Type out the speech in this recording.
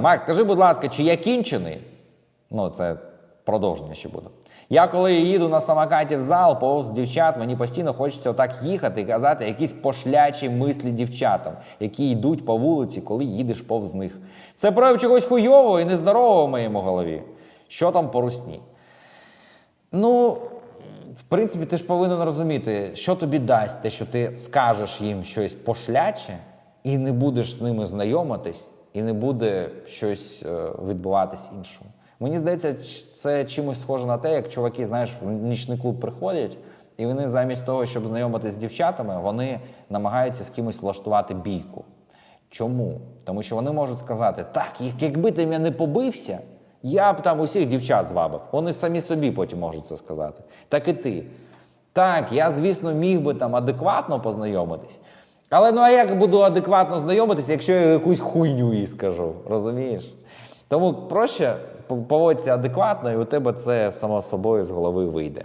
Макс, скажи, будь ласка, чи я кінчений? Ну, це продовження ще буде. Я коли їду на самокаті в зал, повз дівчат, мені постійно хочеться отак їхати і казати якісь пошлячі мислі дівчатам, які йдуть по вулиці, коли їдеш повз них. Це прояв чогось хуйового і нездорового в моєму голові. Що там по русні? Ну, в принципі, ти ж повинен розуміти, що тобі дасть те, що ти скажеш їм щось пошляче, і не будеш з ними знайомитись, і не буде щось е, відбуватись іншому. Мені здається, це чимось схоже на те, як чуваки, знаєш, в нічний клуб приходять, і вони замість того, щоб знайомитись з дівчатами, вони намагаються з кимось влаштувати бійку. Чому? Тому що вони можуть сказати: так, якби ти мене не побився, я б там усіх дівчат звабив. Вони самі собі потім можуть це сказати. Так і ти. Так, я, звісно, міг би там адекватно познайомитись. Але ну а як буду адекватно знайомитися, якщо я якусь хуйню їй скажу, розумієш? Тому проще поводься адекватно, і у тебе це само собою з голови вийде.